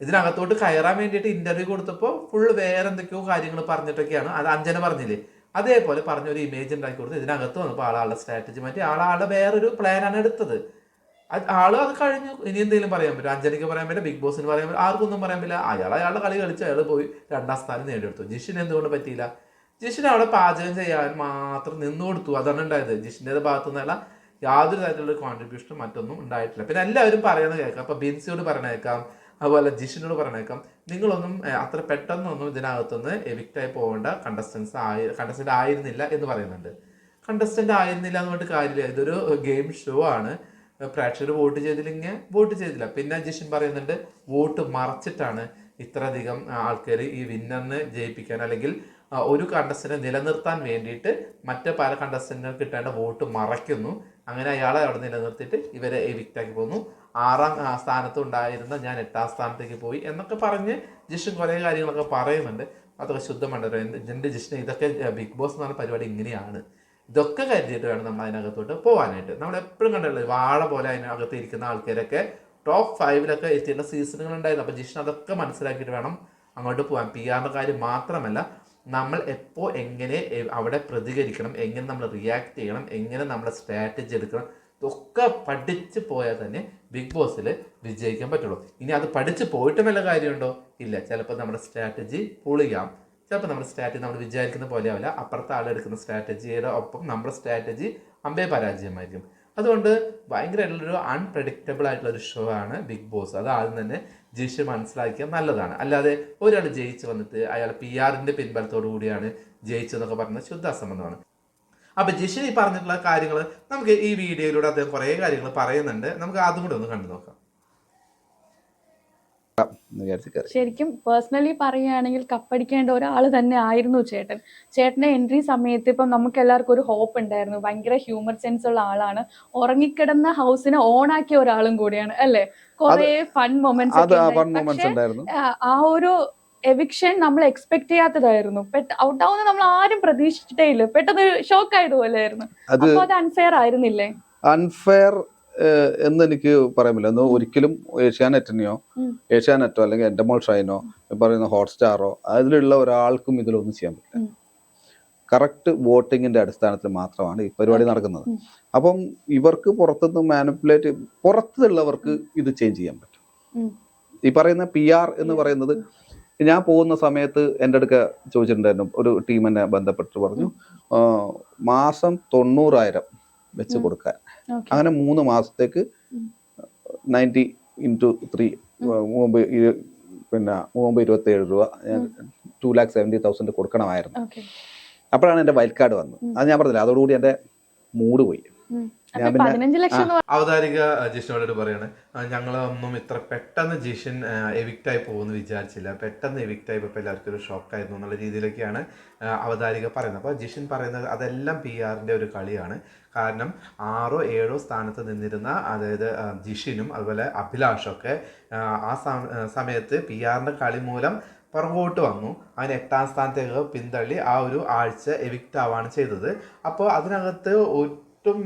ഇതിനകത്തോട്ട് കയറാൻ വേണ്ടിയിട്ട് ഇന്റർവ്യൂ കൊടുത്തപ്പോൾ ഫുൾ വേറെ എന്തൊക്കെയോ കാര്യങ്ങൾ പറഞ്ഞിട്ടൊക്കെയാണ്. അത് അഞ്ജന പറഞ്ഞില്ലേ? അതേപോലെ പറഞ്ഞ ഒരു ഇമേജ് ഉണ്ടാക്കി കൊടുത്ത് ഇതിനകത്ത് വന്നപ്പോൾ ആളാളുടെ സ്ട്രാറ്റജി മാറ്റി ആളാളുടെ വേറൊരു പ്ലാനാണ് എടുത്തത്. ആൾ അത് കഴിഞ്ഞു ഇനി എന്തെങ്കിലും പറയാൻ പറ്റും. അഞ്ജലിക്ക് പറയാൻ പറ്റില്ല ബിഗ് ബോസിന് പറയാൻ പറ്റില്ല ഒന്നും പറയാൻ പറ്റില്ല. അയാൾ അയാളുടെ കളി കളിച്ച് അയാൾ പോയി രണ്ടാം സ്ഥാനം നേടിയെടുത്തു. ജിഷിന് എന്തുകൊണ്ട് പറ്റിയില്ല? ജിഷിന് അവിടെ പാചകം ചെയ്യാൻ മാത്രം നിന്നു കൊടുത്തു. അതാണ് ഉണ്ടായത്. ജിഷിന്റെ ഭാഗത്തു നിന്നല്ല യാതൊരു തരത്തിലുള്ള കോൺട്രിബ്യൂഷനും മറ്റൊന്നും ഉണ്ടായിട്ടില്ല. പിന്നെ എല്ലാവരും പറയുന്നത് കേൾക്കാം. അപ്പൊ ബിൻസിയോട് പറഞ്ഞേക്കാം. അതുപോലെ ജിഷിനോട് പറഞ്ഞേക്കാം. നിങ്ങളൊന്നും അത്ര പെട്ടെന്നൊന്നും ഇതിനകത്തുനിന്ന് എവിക്റ്റായി പോകേണ്ട കണ്ടസ്റ്റൻസ് ആയി കണ്ടസ്റ്റന്റ് ആയിരുന്നില്ല എന്ന് പറയുന്നുണ്ട്. കണ്ടസ്റ്റന്റ് ആയിരുന്നില്ല എന്ന് പറഞ്ഞിട്ട് കാര്യമില്ല. ഇതൊരു ഗെയിം ഷോ ആണ്. പ്രേക്ഷകർ വോട്ട് ചെയ്തില്ലെങ്കിൽ വോട്ട് ചെയ്തില്ല. പിന്നെ അജിഷൻ പറയുന്നുണ്ട് വോട്ട് മറച്ചിട്ടാണ് ഇത്രയധികം ആൾക്കാർ ഈ വിന്നറിനെ ജയിപ്പിക്കാൻ അല്ലെങ്കിൽ ഒരു കണ്ടസ്റ്റന്റിനെ നിലനിർത്താൻ വേണ്ടിയിട്ട് മറ്റ് പല കണ്ടസ്റ്റന്റിന് കിട്ടേണ്ട വോട്ട് മറയ്ക്കുന്നു. അങ്ങനെ അയാളെ അവിടെ നിലനിർത്തിയിട്ട് ഇവരെ എവിക്റ്റാക്കി പോകുന്നു ആറാം സ്ഥാനത്ത് ഉണ്ടായിരുന്ന ഞാൻ എട്ടാം സ്ഥാനത്തേക്ക് പോയി എന്നൊക്കെ പറഞ്ഞ് ജിഷൻ കുറേ കാര്യങ്ങളൊക്കെ പറയുന്നുണ്ട്. അതൊക്കെ ശുദ്ധമാണ് എന്റെ ജിഷൻ ഇതൊക്കെ ബിഗ് ബോസ് എന്ന് പറഞ്ഞ പരിപാടി ഇങ്ങനെയാണ്. ഇതൊക്കെ കരുതിയിട്ട് വേണം നമ്മൾ അതിനകത്തോട്ട് പോകാനായിട്ട് നമ്മൾ എപ്പോഴും കണ്ടുള്ളത് വാഴ പോലെ അതിനകത്ത് ഇരിക്കുന്ന ആൾക്കാരൊക്കെ ടോപ്പ് ഫൈവിലൊക്കെ എത്തിയിട്ടുള്ള സീസണുകൾ ഉണ്ടായിരുന്നു. അപ്പോൾ ജിഷ്ണ അതൊക്കെ മനസ്സിലാക്കിയിട്ട് വേണം അങ്ങോട്ട് പോകാൻ പി ആറിന്റെ കാര്യം മാത്രമല്ല നമ്മൾ എപ്പോൾ എങ്ങനെ അവിടെ പ്രതികരിക്കണം എങ്ങനെ നമ്മൾ റിയാക്ട് ചെയ്യണം എങ്ങനെ നമ്മൾ സ്ട്രാറ്റജി എടുക്കണം ഇതൊക്കെ പഠിച്ച് പോയാൽ തന്നെ ബിഗ് ബോസിൽ വിജയിക്കാൻ പറ്റുള്ളൂ. ഇനി അത് പഠിച്ച് പോയിട്ട് വല്ല കാര്യമുണ്ടോ? ഇല്ല. ചിലപ്പോൾ നമ്മുടെ സ്ട്രാറ്റജി പൊളിയാം. ചിലപ്പോൾ നമ്മുടെ സ്ട്രാറ്റജി നമ്മൾ വിചാരിക്കുന്ന പോലെ ആവില്ല. അപ്പുറത്തെ ആളെടുക്കുന്ന സ്ട്രാറ്റജിയുടെ ഒപ്പം നമ്മുടെ സ്ട്രാറ്റജി അമ്പേ പരാജയമായിരിക്കും. അതുകൊണ്ട് ഭയങ്കരമായിട്ടുള്ളൊരു അൺപ്രഡിക്റ്റബിൾ ആയിട്ടുള്ള ഒരു ഷോ ആണ് ബിഗ് ബോസ് അത് ആദ്യം തന്നെ ജിഷ് മനസ്സിലാക്കിയാൽ നല്ലതാണ്. അല്ലാതെ ഒരാൾ ജയിച്ച് വന്നിട്ട് അയാൾ പി ആറിന്റെ പിൻബലത്തോടു കൂടിയാണ് ജയിച്ചതെന്നൊക്കെ പറയുന്നത് ശുദ്ധ അസംബന്ധമാണ് അപ്പം ജിഷ് ഈ പറഞ്ഞിട്ടുള്ള കാര്യങ്ങൾ നമുക്ക് ഈ വീഡിയോയിലൂടെ അദ്ദേഹം കുറേ കാര്യങ്ങൾ പറയുന്നുണ്ട്. നമുക്ക് അതും കൂടെ ഒന്ന് കണ്ടു നോക്കാം. ശരിക്കും പേഴ്സണലി പറയുകയാണെങ്കിൽ കപ്പടിക്കേണ്ട ഒരാൾ തന്നെ ആയിരുന്നു ചേട്ടൻ. ചേട്ടന്റെ എൻട്രി സമയത്ത് ഇപ്പം നമുക്ക് എല്ലാവർക്കും ഒരു ഹോപ്പ് ഉണ്ടായിരുന്നു. ഭയങ്കര ഹ്യൂമർ സെൻസ് ഉള്ള ആളാണ്. ഉറങ്ങിക്കിടന്ന ഹൗസിനെ ഓൺ ആക്കിയ ഒരാളും കൂടിയാണ് അല്ലേ? കുറെ ഫൺ മൊമെന്റ്സ് ആ ഒരു എവിക്ഷൻ നമ്മൾ എക്സ്പെക്ട് ചെയ്യാത്തതായിരുന്നു. ഔട്ട് ആവുന്ന നമ്മൾ ആരും പ്രതീക്ഷിച്ചിട്ടേ ഇല്ല. പെട്ടെന്ന് ഷോക്ക് ആയതുപോലെ ആയിരുന്നു അപ്പൊ അത് അൺഫെയർ ആയിരുന്നില്ലേ? അൺഫെയർ എന്ന് എനിക്ക് പറയാൻ പറ്റില്ല. എന്ന് ഒരിക്കലും ഏഷ്യാനെറ്റിനെയോ. ഏഷ്യാനെറ്റോ അല്ലെങ്കിൽ എന്റെ മോൾ ഷൈനോ പറയുന്ന ഹോട്ട്സ്റ്റാറോ അതിലുള്ള ഒരാൾക്കും ഇതിലൊന്നും ചെയ്യാൻ പറ്റില്ല. കറക്റ്റ് വോട്ടിങ്ങിന്റെ അടിസ്ഥാനത്തിൽ മാത്രമാണ് ഈ പരിപാടി നടക്കുന്നത്. അപ്പം ഇവർക്ക് പുറത്തുനിന്ന് മാനിപ്പുലേറ്റ് പുറത്തുള്ളവർക്ക് ഇത് ചേഞ്ച് ചെയ്യാൻ പറ്റും. ഈ പറയുന്ന പി ആർ എന്ന് പറയുന്നത് ഞാൻ പോകുന്ന സമയത്ത് എന്റെ അടുക്ക ചോദിച്ചിട്ടുണ്ടായിരുന്നു. ഒരു ടീം എന്നെ ബന്ധപ്പെട്ട് പറഞ്ഞു മാസം തൊണ്ണൂറായിരം വെച്ച്. കൊടുക്കാൻ. അങ്ങനെ മൂന്ന് മാസത്തേക്ക്. നയന്റി ഇന്റു ത്രീ മൂമ്പ് പിന്നെ മൂമ്പ് ഇരുപത്തി ഏഴ് രൂപ ഞാൻ ടു ലാക്ക് സെവന്റി തൗസൻഡ് കൊടുക്കണമായിരുന്നു. അപ്പോഴാണ് എന്റെ വൈൽഡ് കാർഡ് വന്നത്. അത് ഞാൻ പറഞ്ഞില്ല അതോടുകൂടി എന്റെ മൂഡ് പോയി. ഞാൻ പിന്നെ- പതിനഞ്ച് ലക്ഷം അവതാരിക ജിഷിനോട് പറയാണ്. ഞങ്ങളൊന്നും ഇത്ര പെട്ടെന്ന് ജിഷൻ എവിക്റ്റ് ആയി പോകുമെന്ന് വിചാരിച്ചില്ല. പെട്ടെന്ന് എവിക്റ്റ് ആയപ്പോൾ എല്ലാവർക്കും ഒരു ഷോക്കായിരുന്നു എന്നുള്ള രീതിയിലൊക്കെയാണ് അവതാരിക പറയുന്നത്. അപ്പോൾ ജിഷൻ പറയുന്നത് അതെല്ലാം പി ആറിന്റെ ഒരു കളിയാണ്. കാരണം ആറോ ഏഴോ സ്ഥാനത്ത് നിന്നിരുന്ന അതായത് ജിഷിനും അതുപോലെ അഭിലാഷൊക്കെ ആ, സമയത്ത് പി ആറിന്റെ കളി മൂലം പുറകോട്ട് വന്നു. അങ്ങനെ എട്ടാം സ്ഥാനത്തേക്ക് പിന്തള്ളി ആ ഒരു ആഴ്ച എവിക്റ്റ് ആവാണ് ചെയ്തത്. അപ്പോൾ അതിനകത്ത് ഒട്ടും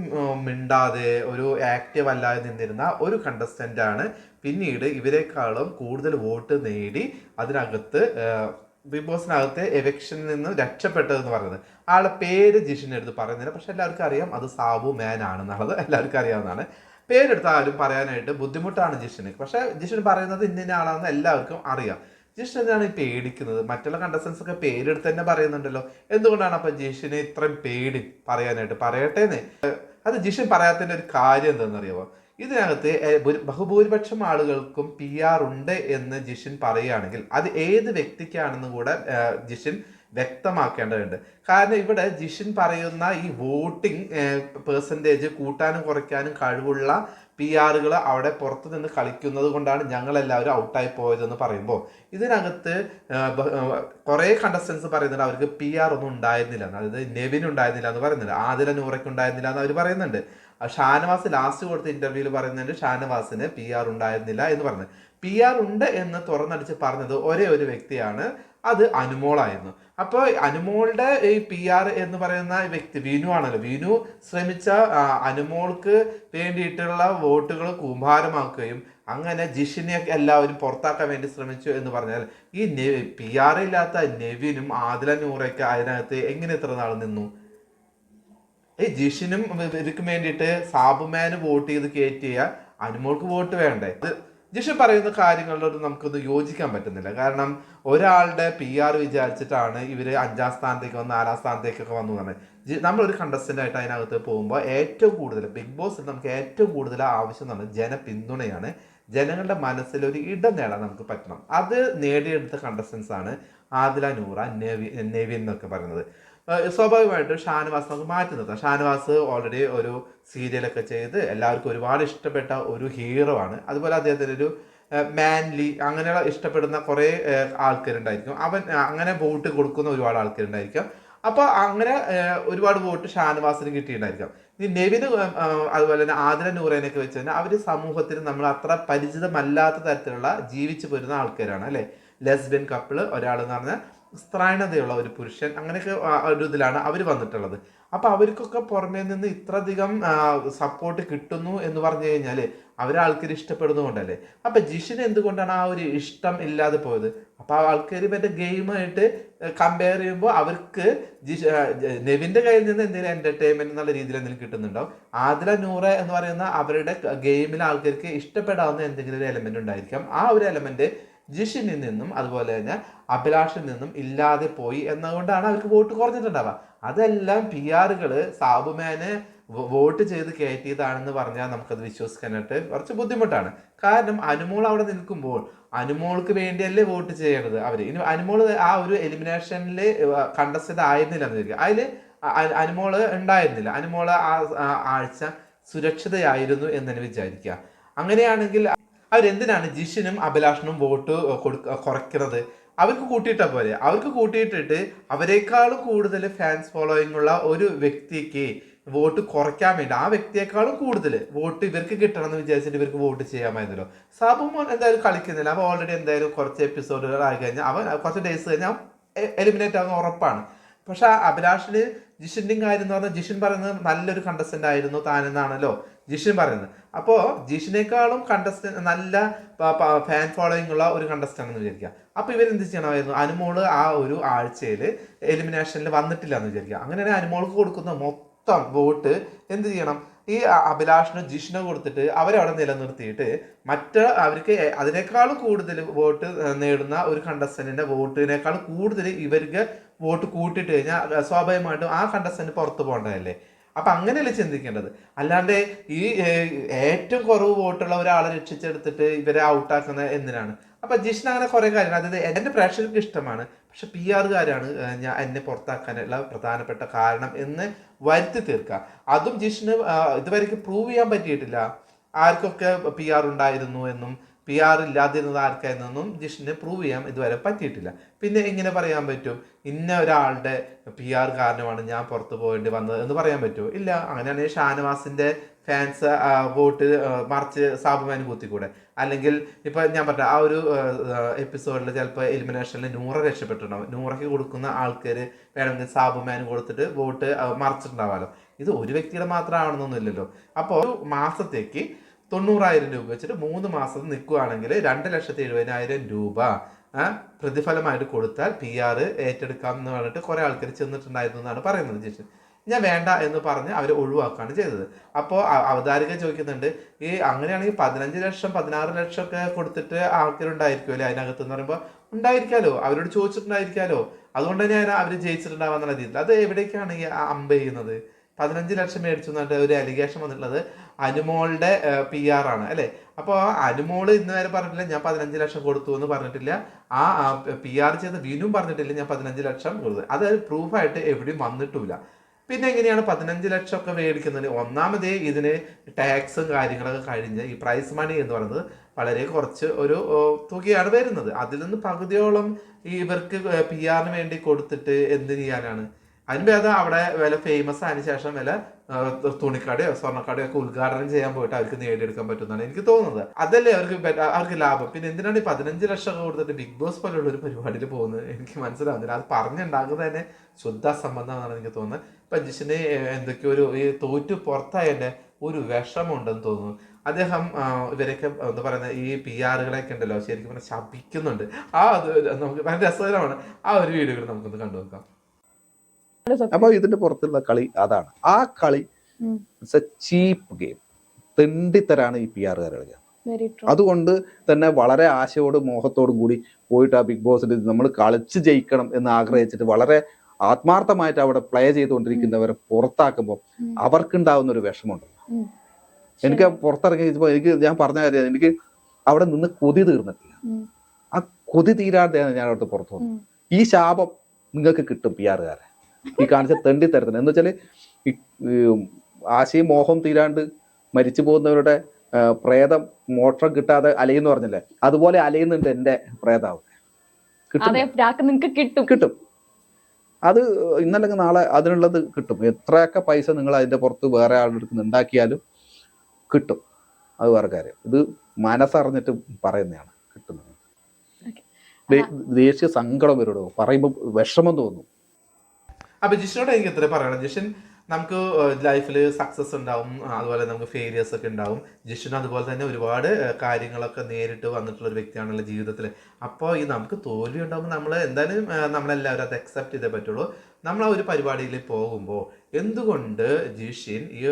മിണ്ടാതെ ഒരു ആക്റ്റീവ് അല്ലാതെ നിന്നിരുന്ന ഒരു കണ്ടസ്റ്റന്റ് ആണ്. പിന്നീട് ഇവരെക്കാളും കൂടുതൽ വോട്ട് നേടി അതിനകത്ത് ബിഗ് ബോസിനകത്തെ എവക്ഷനിൽ നിന്ന് രക്ഷപ്പെട്ടതെന്ന് പറയുന്നത്. ആളുടെ പേര് ജിഷിന്റെ അടുത്ത് പറയുന്നില്ല. പക്ഷെ എല്ലാവർക്കും അറിയാം അത് സാബു മാൻ ആണെന്നുള്ളത്. എല്ലാവർക്കും അറിയാവുന്നതാണ്. പേരെടുത്ത് ആരും പറയാനായിട്ട് ബുദ്ധിമുട്ടാണ് ജിഷിന്. പക്ഷെ ജിഷിൻ പറയുന്നത് ഇന്ന ആളാണെന്ന് എല്ലാവർക്കും അറിയാം. ജിഷൻ എന്താണ് ഈ പേടിക്കുന്നത്? മറ്റുള്ള കണ്ടസ്റ്റൻസ് ഒക്കെ പേരെടുത്ത് തന്നെ പറയുന്നുണ്ടല്ലോ. എന്തുകൊണ്ടാണ് അപ്പൊ ജിഷിനെ ഇത്രയും പേടി പറയാനായിട്ട് പറയട്ടേന്ന്? അത് ജിഷൻ പറയാത്തതിന്റെ ഒരു കാര്യം എന്താണെന്നറിയാമോ ഇതിനകത്ത് ബഹുഭൂരിപക്ഷം ആളുകൾക്കും പി ആർ ഉണ്ട് എന്ന് ജിഷിൻ പറയുകയാണെങ്കിൽ അത് ഏത് വ്യക്തിക്കാണെന്ന് കൂടെ ജിഷിൻ വ്യക്തമാക്കേണ്ടതുണ്ട്. കാരണം ഇവിടെ ജിഷിൻ പറയുന്ന ഈ വോട്ടിംഗ് പേഴ്സന്റേജ് കൂട്ടാനും കുറയ്ക്കാനും കഴിവുള്ള പി ആറുകൾ അവിടെ പുറത്തു നിന്ന് കളിക്കുന്നത് കൊണ്ടാണ് ഞങ്ങളെല്ലാവരും ഔട്ടായി പോയതെന്ന് പറയുമ്പോൾ. ഇതിനകത്ത് കുറേ കണ്ടസ്റ്റൻസ് പറയുന്നുണ്ട് അവർക്ക് പി ആർ ഒന്നും ഉണ്ടായിരുന്നില്ല. അതായത് നെവിൻ ഉണ്ടായിരുന്നില്ല എന്ന് പറയുന്നുണ്ട്. ആദില നൂറയ്ക്ക് ഉണ്ടായിരുന്നില്ല എന്ന് അവർ പറയുന്നുണ്ട്. ഷാനവാസ് ലാസ്റ്റ് കൊടുത്ത ഇന്റർവ്യൂവിൽ പറയുന്നുണ്ട് ഷാനവാസിന് പി ആർ ഉണ്ടായിരുന്നില്ല എന്ന് പറഞ്ഞത് പി ആർ ഉണ്ട് എന്ന് തുറന്നടിച്ച് പറഞ്ഞത് ഒരേ ഒരു വ്യക്തിയാണ് അത് അനുമോളായിരുന്നു. അപ്പോൾ അനുമോളുടെ ഈ പി ആർ എന്ന് പറയുന്ന വ്യക്തി വിനു ആണല്ലോ. വിനു ശ്രമിച്ച അനുമോൾക്ക് വേണ്ടിയിട്ടുള്ള വോട്ടുകൾ കൂമ്പാരമാക്കുകയും അങ്ങനെ ജിഷിനെ എല്ലാവരും പുറത്താക്കാൻ വേണ്ടി ശ്രമിച്ചു എന്ന് പറഞ്ഞാൽ ഈ പി ആർ ഇല്ലാത്ത നെവിനും ആദില നൂറയ്ക്ക് അതിനകത്ത് എങ്ങനെ ഇത്ര നാൾ നിന്നു? ഈ ജിഷിനും ഇവർക്ക് വേണ്ടിയിട്ട് സാബുമാന് വോട്ട് ചെയ്ത് കയറ്റിയ അനുമോൾക്ക് വോട്ട് വേണ്ടേ? ജിഷൻ പറയുന്ന കാര്യങ്ങളിലോട്ട് നമുക്കൊന്ന് യോജിക്കാൻ പറ്റുന്നില്ല. കാരണം ഒരാളുടെ പി ആർ വിചാരിച്ചിട്ടാണ് ഇവർ അഞ്ചാം സ്ഥാനത്തേക്ക് വന്ന് നാലാം സ്ഥാനത്തേക്കൊക്കെ വന്നു പറഞ്ഞത്. നമ്മളൊരു കണ്ടസ്റ്റന്റ് ആയിട്ട് അതിനകത്ത് പോകുമ്പോൾ ഏറ്റവും കൂടുതൽ ബിഗ് ബോസിൽ നമുക്ക് ഏറ്റവും കൂടുതൽ ആവശ്യം എന്ന് പറഞ്ഞാൽ ജനപിന്തുണയാണ്. ജനങ്ങളുടെ മനസ്സിൽ ഒരു ഇടം നേടാൻ നമുക്ക് പറ്റണം. അത് നേടിയെടുത്ത കണ്ടസ്റ്റൻസ് ആണ് ആദില നൂറ നെവി നെവിൻ എന്നൊക്കെ പറയുന്നത്. സ്വാഭാവികമായിട്ടും ഷാനവാസ് നമുക്ക് മാറ്റി നിർത്താം. ഷാനവാസ് ഓൾറെഡി ഒരു സീരിയലൊക്കെ ചെയ്ത് എല്ലാവർക്കും ഒരുപാട് ഇഷ്ടപ്പെട്ട ഒരു ഹീറോ ആണ്. അതുപോലെ അദ്ദേഹത്തിന്റെ ഒരു മാൻലി അങ്ങനെയുള്ള ഇഷ്ടപ്പെടുന്ന കുറേ ആൾക്കാരുണ്ടായിരിക്കും. അവൻ അങ്ങനെ വോട്ട് കൊടുക്കുന്ന ഒരുപാട് ആൾക്കാരുണ്ടായിരിക്കും. അപ്പോൾ അങ്ങനെ ഒരുപാട് വോട്ട് ഷാനവാസിന് കിട്ടിയിട്ടുണ്ടായിരിക്കാം. ഈ നെവിന് അതുപോലെ തന്നെ ആതിര നൂറേനൊക്കെ വെച്ച് കഴിഞ്ഞാൽ അവർ സമൂഹത്തിൽ നമ്മൾ അത്ര പരിചിതമല്ലാത്ത തരത്തിലുള്ള ജീവിച്ചു പോരുന്ന ആൾക്കാരാണ് അല്ലേ? ലെസ്ബിയൻ കപ്പിൾ ഒരാൾ എന്ന് പറഞ്ഞാൽ സ്ത്രൈണതയുള്ള ഒരു പുരുഷൻ അങ്ങനെയൊക്കെ ഒരു ഇതിലാണ് അവർ വന്നിട്ടുള്ളത്. അപ്പൊ അവർക്കൊക്കെ പുറമേ നിന്ന് ഇത്രയധികം സപ്പോർട്ട് കിട്ടുന്നു എന്ന് പറഞ്ഞു കഴിഞ്ഞാൽ അവരെ ആൾക്കാർ ഇഷ്ടപ്പെടുന്നതുകൊണ്ടല്ലേ? അപ്പൊ ജിഷിന് എന്തുകൊണ്ടാണ് ആ ഒരു ഇഷ്ടം ഇല്ലാതെ പോയത്? അപ്പൊ ആ ആൾക്കാർ മറ്റേ ഗെയിമായിട്ട് കമ്പയർ ചെയ്യുമ്പോൾ അവർക്ക് ജിഷ് നെവിന്റെ കയ്യിൽ നിന്ന് എന്തെങ്കിലും എന്റർടൈൻമെന്റ് എന്നുള്ള രീതിയിൽ എന്തെങ്കിലും കിട്ടുന്നുണ്ടാവും ആദില നൂറ എന്ന് പറയുന്ന അവരുടെ ഗെയിമിൽ ആൾക്കാർക്ക് ഇഷ്ടപ്പെടാവുന്ന എന്തെങ്കിലും ഒരു എലമെന്റ് ഉണ്ടായിരിക്കാം. ആ ഒരു എലമെന്റ് ജിഷിനിൽ നിന്നും അതുപോലെ തന്നെ അഭിലാഷിൽ നിന്നും ഇല്ലാതെ പോയി എന്നതുകൊണ്ടാണ് അവർക്ക് വോട്ട് കുറഞ്ഞിട്ടുണ്ടാവുക. അതെല്ലാം പി ആറുകൾ സാബുമേനെ വോട്ട് ചെയ്ത് കയറ്റിയതാണെന്ന് പറഞ്ഞാൽ നമുക്കത് വിശ്വസിക്കാനായിട്ട് കുറച്ച് ബുദ്ധിമുട്ടാണ്. കാരണം അനുമോൾ അവിടെ നിൽക്കുമ്പോൾ അനുമോൾക്ക് വേണ്ടിയല്ലേ വോട്ട് ചെയ്യേണ്ടത് അവർ ഇനി അനുമോൾ ആ ഒരു എലിമിനേഷനിൽ കണ്ടസ്റ്റന്റ് ആയിരുന്നില്ല എന്ന് വിചാരിക്കുക. അതിൽ അ- അ- അനുമോൾ ഉണ്ടായിരുന്നില്ല. അനുമോൾ ആ ആഴ്ച സുരക്ഷിതയായിരുന്നു എന്ന് വിചാരിക്കുക. അങ്ങനെയാണെങ്കിൽ അവരെന്തിനാണ് ജിഷിനും അഭിലാഷനും വോട്ട് കൊടുക്ക കുറയ്ക്കുന്നത് അവർക്ക് കൂട്ടിയിട്ടാ പോലെ അവർക്ക് കൂട്ടിയിട്ടിട്ട് അവരെക്കാളും കൂടുതൽ ഫാൻസ് ഫോളോയിങ് ഉള്ള ഒരു വ്യക്തിക്ക് വോട്ട് കുറയ്ക്കാൻ വേണ്ടി ആ വ്യക്തിയെക്കാളും കൂടുതൽ വോട്ട് ഇവർക്ക് കിട്ടണം എന്ന് വിചാരിച്ചിട്ട് ഇവർക്ക് വോട്ട് ചെയ്യാമായിരുന്നല്ലോ. സാബു മോൻ എന്തായാലും കളിക്കുന്നില്ല. അവൻ ഓൾറെഡി എന്തായാലും കുറച്ച് എപ്പിസോഡുകൾ ആയി കഴിഞ്ഞാൽ അവൻ കുറച്ച് ഡേയ്സ് കഴിഞ്ഞാൽ എലിമിനേറ്റ് ആകുന്ന ഉറപ്പാണ്. പക്ഷെ ആ അഭിലാഷിന് ജിഷിന്റെയും കാര്യം എന്ന് പറഞ്ഞാൽ ജിഷിൻ പറയുന്നത് നല്ലൊരു കണ്ടസ്റ്റന്റ് ആയിരുന്നു താനെന്നാണല്ലോ. ജിഷിൻ പറയുന്നത്. അപ്പോൾ ജിഷിനേക്കാളും കണ്ടസ്റ്റന്റ് നല്ല ഫാൻ ഫോളോയിങ് ഉള്ള ഒരു കണ്ടസ്റ്റന്റ് എന്ന് വിചാരിക്കുക. അപ്പോൾ ഇവരെന്ത് ചെയ്യണമായിരുന്നു? അനുമോൾ ആ ഒരു ആഴ്ചയിൽ എലിമിനേഷനിൽ വന്നിട്ടില്ല എന്ന് വിചാരിക്കുക. അങ്ങനെയാണെങ്കിൽ അനുമോൾക്ക് കൊടുക്കുന്ന മൊത്തം വോട്ട് എന്ത് ചെയ്യണം? ഈ അഭിലാഷിനോ ജിഷിനോ കൊടുത്തിട്ട് അവരവിടെ നിലനിർത്തിയിട്ട് മറ്റ് അവർക്ക് അതിനേക്കാളും കൂടുതൽ വോട്ട് നേടുന്ന ഒരു കണ്ടസ്റ്റന്റിന്റെ വോട്ടിനേക്കാളും കൂടുതൽ ഇവർക്ക് വോട്ട് കൂട്ടിയിട്ട് കഴിഞ്ഞാൽ സ്വാഭാവികമായിട്ടും ആ കണ്ടസ്റ്റന്റ് പുറത്തു പോകേണ്ടതല്ലേ? അപ്പൊ അങ്ങനെയല്ലേ ചിന്തിക്കേണ്ടത്? അല്ലാണ്ട് ഈ ഏറ്റവും കുറവ് വോട്ടുള്ള ഒരാളെ രക്ഷിച്ചെടുത്തിട്ട് ഇവരെ ഔട്ടാക്കുന്ന എന്തിനാണ്? അപ്പൊ ജിഷ്ണ അങ്ങനെ കുറേ കാര്യങ്ങൾ അതായത് എന്റെ പ്രേക്ഷകർക്ക് ഇഷ്ടമാണ് പക്ഷെ പി ആറുകാരാണ് ഞാൻ എന്നെ പുറത്താക്കാനുള്ള പ്രധാനപ്പെട്ട കാരണം എന്ന് വരുത്തി തീർക്കുക. അതും ജിഷ്ണു ഇതുവരെ പ്രൂവ് ചെയ്യാൻ പറ്റിയിട്ടില്ല. ആർക്കൊക്കെ പി ആർ ഉണ്ടായിരുന്നു എന്നും പി ആർ ഇല്ലാതിരുന്നത് ആർക്കായിരുന്നൊന്നും ജിഷിന് പ്രൂവ് ചെയ്യാൻ ഇതുവരെ പറ്റിയിട്ടില്ല. പിന്നെ എങ്ങനെ പറയാൻ പറ്റും ഇന്ന ഒരാളുടെ പി ആർ കാരണമാണ് ഞാൻ പുറത്തു പോകേണ്ടി വന്നത് എന്ന് പറയാൻ പറ്റുമോ? ഇല്ല അങ്ങനെയാണെങ്കിൽ ഷാനവാസിന്റെ ഫാൻസ് വോട്ട് മറിച്ച് സാബുമാൻ കൂത്തിക്കൂടെ? അല്ലെങ്കിൽ ഇപ്പം ഞാൻ പറഞ്ഞ ആ ഒരു എപ്പിസോഡിൽ ചിലപ്പോൾ എലിമിനേഷനിൽ നൂറ രക്ഷപ്പെട്ടിട്ടുണ്ടാവും. നൂറയ്ക്ക് കൊടുക്കുന്ന ആൾക്കാർ വേണമെങ്കിൽ സാബുമാൻ കൊടുത്തിട്ട് വോട്ട് മറിച്ചിട്ടുണ്ടാവാമല്ലോ ഇത് ഒരു വ്യക്തിയുടെ മാത്രമാണെന്നൊന്നുമില്ലല്ലോ. അപ്പോൾ മാസത്തേക്ക് തൊണ്ണൂറായിരം രൂപ വെച്ചിട്ട് മൂന്ന് മാസം നിൽക്കുകയാണെങ്കിൽ രണ്ട് ലക്ഷത്തി എഴുപതിനായിരം രൂപ പ്രതിഫലമായിട്ട് കൊടുത്താൽ പി ആർ ഏറ്റെടുക്കാം എന്ന് പറഞ്ഞിട്ട് കുറേ ആൾക്കാർ ചെന്നിട്ടുണ്ടായിരുന്നു എന്നാണ് പറയുന്നത് ജിഷൻ. ഞാൻ വേണ്ട എന്ന് പറഞ്ഞ് അവരെ ഒഴിവാക്കുകയാണ് ചെയ്തത്. അപ്പോൾ അവതാരിക ചോദിക്കുന്നുണ്ട് ഈ അങ്ങനെയാണെങ്കിൽ പതിനഞ്ച് ലക്ഷം പതിനാറ് ലക്ഷം ഒക്കെ കൊടുത്തിട്ട് ആൾക്കാരുണ്ടായിരിക്കുമല്ലേ അതിനകത്ത് എന്ന് പറയുമ്പോൾ ഉണ്ടായിരിക്കാലോ. അവരോട് ചോദിച്ചിട്ടുണ്ടായിരിക്കാലോ. അതുകൊണ്ട് ഞാൻ അവർ ജയിച്ചിട്ടുണ്ടാവാന്നുള്ള രീതിയിൽ. അത് എവിടേക്കാണ് ഈ അമ്പ ചെയ്യുന്നത്? പതിനഞ്ച് ലക്ഷം മേടിച്ചു എന്നിട്ട് ഒരു അലിഗേഷൻ വന്നിട്ടുള്ളത്. അനുമോളുടെ പി ആർ ആണ് അല്ലെ? അപ്പോൾ അനുമോൾ ഇന്ന് വരെ പറഞ്ഞിട്ടില്ല ഞാൻ പതിനഞ്ച് ലക്ഷം കൊടുത്തു എന്ന് പറഞ്ഞിട്ടില്ല. ആ പി ആർ ചെയ്ത വിനും പറഞ്ഞിട്ടില്ല ഞാൻ പതിനഞ്ച് ലക്ഷം കൊടുത്തു. അത് പ്രൂഫായിട്ട് എവിടെയും വന്നിട്ടില്ല പിന്നെ എങ്ങനെയാണ് പതിനഞ്ച് ലക്ഷം ഒക്കെ മേടിക്കുന്നത്? ഒന്നാമതേ ഇതിന് ടാക്സും കാര്യങ്ങളൊക്കെ കഴിഞ്ഞ് ഈ പ്രൈസ് മണി എന്ന് പറയുന്നത് വളരെ കുറച്ച് ഒരു തുകയാണ് വരുന്നത്. അതിൽ നിന്ന് പകുതിയോളം ഇവർക്ക് പി ആറിന് വേണ്ടി കൊടുത്തിട്ട് എന്ത് ചെയ്യാനാണ്? അതിന് ഭേദം അവിടെ വില ഫേമസ് ആയതിനു ശേഷം വില തുണിക്കടയോ സ്വർണക്കടയോ ഒക്കെ ഉദ്ഘാടനം ചെയ്യാൻ പോയിട്ട് അവർക്ക് നേടിയെടുക്കാൻ പറ്റുന്നതാണ് എനിക്ക് തോന്നുന്നത്. അതല്ലേ അവർക്ക് അവർക്ക് ലാഭം. പിന്നെ എന്തിനാണ് ഈ പതിനഞ്ച് ലക്ഷം കൊടുത്തിട്ട് ബിഗ് ബോസ് പോലുള്ള ഒരു പരിപാടിയിൽ പോകുന്നത്? എനിക്ക് മനസ്സിലാവുന്നില്ല. അത് പറഞ്ഞുണ്ടാക്കുന്നത് തന്നെ ശുദ്ധ സംബന്ധമാണെന്നാണ് എനിക്ക് തോന്നുന്നത്. ഇപ്പൊ ജിഷിന് എന്തൊക്കെയോ ഒരു ഈ തോറ്റു പുറത്തായതിന്റെ ഒരു വിഷമുണ്ടെന്ന് തോന്നുന്നു. അദ്ദേഹം ഇവരൊക്കെ എന്താ പറയുന്നത് ഈ പി ആറുകളൊക്കെ ഉണ്ടല്ലോ ശരിക്കും പറഞ്ഞാൽ ശപിക്കുന്നുണ്ട്. ആ അത് നമുക്ക് ഭയങ്കര രസകരമാണ്. ആ ഒരു വീഡിയോ നമുക്കൊന്ന് കണ്ടു നോക്കാം. അപ്പൊ ഇതിന്റെ പുറത്തുള്ള കളി അതാണ്. ആ കളി ഉം. ഇറ്റ്സ് എ ചീപ്പ് ഗെയിം തെണ്ടിത്തരാണ് ഈ പി ആറുകാർ കളിക്കുക അതുകൊണ്ട് തന്നെ വളരെ ആശയോടും മോഹത്തോടും കൂടി പോയിട്ട് ആ ബിഗ് ബോസിൽ നമ്മൾ കളിച്ച് ജയിക്കണം എന്ന് ആഗ്രഹിച്ചിട്ട് വളരെ ആത്മാർത്ഥമായിട്ട് അവിടെ പ്ലേ ചെയ്തുകൊണ്ടിരിക്കുന്നവരെ പുറത്താക്കുമ്പോൾ. അവർക്കുണ്ടാവുന്ന ഒരു വിഷമമുണ്ട്. എനിക്ക് പുറത്തിറങ്ങി കഴിഞ്ഞപ്പോൾ എനിക്ക് ഞാൻ പറഞ്ഞ കാര്യം എനിക്ക് അവിടെ നിന്ന് കൊതി തീർന്നിട്ടില്ല. ആ കൊതി തീരാതെയാണ് ഞാൻ അവിടുത്തെ പുറത്തു ഈ ശാപം നിങ്ങൾക്ക് കിട്ടും പി ആറുകാരെ ഈ കാണിച്ച തെണ്ടി തരത്തിന്. എന്ന് വെച്ചാൽ ആശയും മോഹം തീരാണ്ട് മരിച്ചു പോകുന്നവരുടെ പ്രേതം മോക്ഷം കിട്ടാതെ അലയെന്ന് പറഞ്ഞില്ലേ? അതുപോലെ അലയുന്നുണ്ട് എന്റെ പ്രേതാവ്. കിട്ടും. കിട്ടും. കിട്ടും. അത് ഇന്നല്ലെങ്കിൽ നാളെ അതിനുള്ളത് കിട്ടും. എത്രയൊക്കെ പൈസ നിങ്ങൾ അതിന്റെ പുറത്ത് വേറെ ആളുടെ അടുത്ത് ഉണ്ടാക്കിയാലും കിട്ടും. അത് വേറെ കാര്യം. ഇത് മനസ്സറിഞ്ഞിട്ട് പറയുന്നതാണ്. കിട്ടുന്നത്. ദേശീയ സങ്കടം വരുടോ പറയുമ്പോൾ വിഷമം തോന്നും. അപ്പൊ ജിഷിനോട് എനിക്ക് ഇത്ര പറയണം ജിഷൻ നമുക്ക് ലൈഫിൽ സക്സസ് ഉണ്ടാവും അതുപോലെ നമുക്ക് ഫെയിലിയേഴ്സ് ഒക്കെ ഉണ്ടാവും. ജിഷിന് അതുപോലെ തന്നെ ഒരുപാട് കാര്യങ്ങളൊക്കെ നേരിട്ട് വന്നിട്ടുള്ള ഒരു വ്യക്തിയാണല്ലോ ജീവിതത്തിൽ അപ്പോൾ ഈ നമുക്ക് തോൽവി ഉണ്ടാകുമ്പോൾ നമ്മൾ എന്തായാലും നമ്മളെല്ലാവരും അത് അക്സെപ്റ്റ് ചെയ്തേ പറ്റുള്ളൂ. നമ്മൾ ആ ഒരു പരിപാടിയിൽ പോകുമ്പോൾ എന്തുകൊണ്ട് ജിഷിൻ ഈ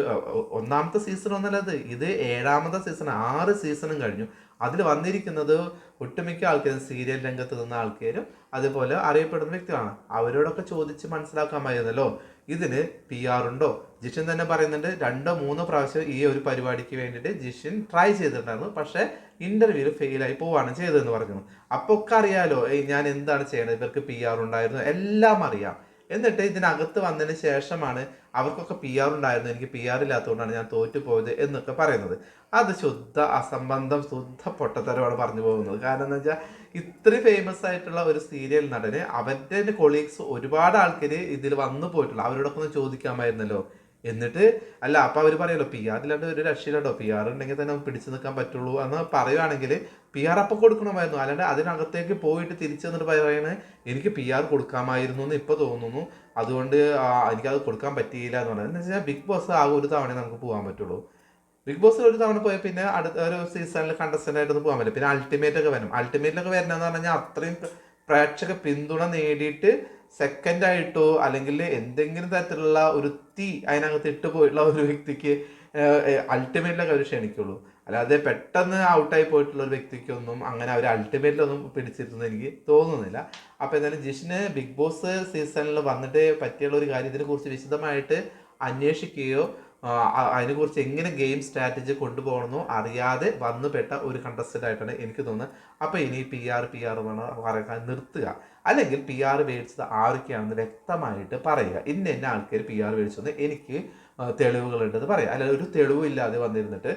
ഒന്നാമത്തെ സീസൺ ഒന്നല്ലത് ഇത് ഏഴാമത്തെ സീസൺ ആറ് സീസണും കഴിഞ്ഞു. അതിൽ വന്നിരിക്കുന്നത് ഒട്ടുമിക്ക ആൾക്കാരും സീരിയൽ രംഗത്ത് നിന്ന ആൾക്കാരും അതുപോലെ അറിയപ്പെടുന്ന വ്യക്തികളാണ്. അവരോടൊക്കെ ചോദിച്ച് മനസ്സിലാക്കാമായിരുന്നല്ലോ. ഇതിന് പി ആർ ഉണ്ടോ? ജിഷൻ തന്നെ പറയുന്നുണ്ട് രണ്ടോ മൂന്നോ പ്രാവശ്യം ഈ ഒരു പരിപാടിക്ക് വേണ്ടിയിട്ട് ജിഷൻ ട്രൈ ചെയ്തിട്ടുണ്ടായിരുന്നു. പക്ഷേ ഇന്റർവ്യൂവിൽ ഫെയിലായി പോവാണ് ചെയ്തതെന്ന് പറഞ്ഞു. അപ്പോൾ ഒക്കെ അറിയാലോ ഞാൻ എന്താണ് ചെയ്യേണ്ടത് ഇവർക്ക് പി ആർ ഉണ്ടായിരുന്നു. എല്ലാം അറിയാം. എന്നിട്ട് ഇതിനകത്ത് വന്നതിന് ശേഷമാണ് അവർക്കൊക്കെ പി ആർ ഉണ്ടായിരുന്നു. എനിക്ക് പി ആർ ഇല്ലാത്തതുകൊണ്ടാണ് ഞാൻ തോറ്റു പോയത് എന്നൊക്കെ പറയുന്നത്. അത് ശുദ്ധ അസംബന്ധം ശുദ്ധ പൊട്ടത്തരമാണ് പറഞ്ഞു പോകുന്നത്. കാരണം എന്ന് വെച്ചാൽ ഇത്രയും ഫേമസ് ആയിട്ടുള്ള ഒരു സീരിയൽ നടന് അവരുടെ കൊളീഗ്സ് ഒരുപാട് ആൾക്കാർ ഇതിൽ വന്നു പോയിട്ടുള്ള അവരോടൊക്കെ ഒന്ന് ചോദിക്കാമായിരുന്നല്ലോ. എന്നിട്ട് അല്ല അപ്പൊ അവർ പറയുമല്ലോ പി ആർ ഒരു രക്ഷയില്ലട്ടോ. പി ആർ ഉണ്ടെങ്കിൽ തന്നെ നമുക്ക് പിടിച്ചു നിൽക്കാൻ പറ്റുള്ളൂ എന്ന് പറയുവാണെങ്കിൽ പി ആർ അപ്പം കൊടുക്കണമായിരുന്നു. അല്ലാണ്ട് അതിനകത്തേക്ക് പോയിട്ട് തിരിച്ചു വന്നിട്ട് പറയണേ എനിക്ക് പി ആർ കൊടുക്കാമായിരുന്നു എന്ന് ഇപ്പൊ തോന്നുന്നു. അതുകൊണ്ട് എനിക്കത് കൊടുക്കാൻ പറ്റിയില്ല എന്ന് പറയുന്നത് എന്താ വെച്ചാൽ ബിഗ് ബോസ് ആ ഒരു തവണ നമുക്ക് പോകാൻ പറ്റുള്ളൂ. ബിഗ് ബോസ് ഒരു തവണ പോയ പിന്നെ അടുത്ത ഒരു സീസണിൽ കണ്ടസ്റ്റന്റ് ആയിട്ടൊന്നും പോകാൻ പറ്റില്ല. പിന്നെ അൾട്ടിമേറ്റ് ഒക്കെ വരും. അൾട്ടിമേറ്റിലൊക്കെ വരണമെന്ന് പറഞ്ഞാൽ അത്രയും പ്രേക്ഷക പിന്തുണ നേടിയിട്ട് സെക്കൻഡ് ആയിട്ടോ അല്ലെങ്കിൽ എന്തെങ്കിലും തരത്തിലുള്ള ഒരു തീ അതിനകത്ത് ഇട്ട് പോയിട്ടുള്ള ഒരു വ്യക്തിക്ക് അൾട്ടിമേറ്റിലൊക്കെ അവർ ക്ഷണിക്കുള്ളൂ. അല്ലാതെ പെട്ടെന്ന് ഔട്ടായി പോയിട്ടുള്ള ഒരു വ്യക്തിക്കൊന്നും അങ്ങനെ അവർ അൾട്ടിമേറ്റിലൊന്നും പിടിച്ചിരുന്നു എനിക്ക് തോന്നുന്നില്ല. അപ്പോൾ എന്തായാലും ജിഷിന് ബിഗ് ബോസ് സീസണിൽ വന്നിട്ട് പറ്റിയുള്ള ഒരു കാര്യം ഇതിനെക്കുറിച്ച് വിശദമായിട്ട് അന്വേഷിക്കുകയോ അതിനെക്കുറിച്ച് എങ്ങനെ ഗെയിം സ്ട്രാറ്റജി കൊണ്ടുപോകണമെന്നോ അറിയാതെ വന്നുപെട്ട ഒരു കണ്ടസ്റ്റന്റ് ആയിട്ടാണ് എനിക്ക് തോന്നുന്നത്. അപ്പോൾ ഇനി പി ആർ പി ആർ എന്നാണ് പറയാൻ നിർത്തുക. അല്ലെങ്കിൽ പി ആർ മേടിച്ചത് ആരൊക്കെയാണെന്ന് വ്യക്തമായിട്ട് പറയുക. ഇന്ന ഇന്ന ആൾക്കാർ പി ആർ മേടിച്ചെന്ന് എനിക്ക് തെളിവുകളുണ്ടെന്ന് പറയാം. അല്ല ഒരു തെളിവില്ലാതെ വന്നിരുന്നിട്ട്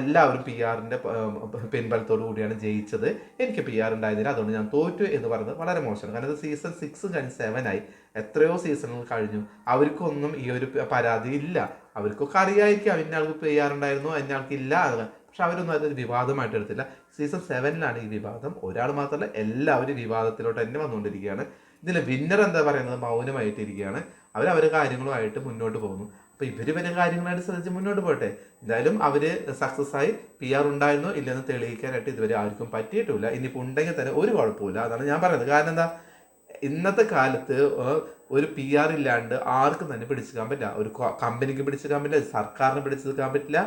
എല്ലാവരും പി ആറിന്റെ പിൻബലത്തോടു കൂടിയാണ് ജയിച്ചത്. എനിക്ക് പി ആർ ഉണ്ടായിരുന്നില്ല. അതുകൊണ്ട് ഞാൻ തോറ്റു എന്ന് പറയുന്നത് വളരെ മോശമാണ്. കാരണം ഇത് സീസൺ സിക്സ് കഴിഞ്ഞ് സെവൻ ആയി. എത്രയോ സീസണുകൾ കഴിഞ്ഞു. അവർക്കൊന്നും ഈ ഒരു പരാതി ഇല്ല. അവർക്കൊക്കെ അറിയായിരിക്കാം ഇന്ന ആൾക്ക് പി ആർ ഉണ്ടായിരുന്നു ഇന്ന ഇല്ല. പക്ഷെ അവരൊന്നും അതൊരു വിവാദമായിട്ട് എടുത്തില്ല. സീസൺ സെവനിലാണ് ഈ വിവാദം. ഒരാൾ മാത്രമല്ല എല്ലാവരും വിവാദത്തിലോട്ട് തന്നെ വന്നുകൊണ്ടിരിക്കുകയാണ്. ഇതിലെ വിന്നർ എന്താ പറയുന്നത്? മൗനമായിട്ടിരിക്കുകയാണ് അവർ അവരുടെ കാര്യങ്ങളുമായിട്ട് മുന്നോട്ട് പോകുന്നു. അപ്പോൾ ഇവർ വരെ കാര്യങ്ങളായിട്ട് ശ്രദ്ധിച്ച് മുന്നോട്ട് പോട്ടെ. എന്തായാലും അവർ സക്സസ് ആയി പി ആർ ഉണ്ടായിരുന്നോ. ഇല്ലെന്ന് തെളിയിക്കാനായിട്ട് ഇതുവരെ ആർക്കും പറ്റിയിട്ടില്ല. ഇനിയിപ്പോൾ ഉണ്ടെങ്കിൽ തന്നെ ഒരു കുഴപ്പമില്ല അതാണ് ഞാൻ പറയുന്നത്. കാരണം എന്താ? ഇന്നത്തെ കാലത്ത് ഒരു പി ആർ ഇല്ലാണ്ട് ആർക്കും തന്നെ പിടിച്ചെടുക്കാൻ പറ്റില്ല. ഒരു കമ്പനിക്ക് പിടിച്ചെടുക്കാൻ പറ്റില്ല. സർക്കാരിന് പിടിച്ചെടുക്കാൻ പറ്റില്ല.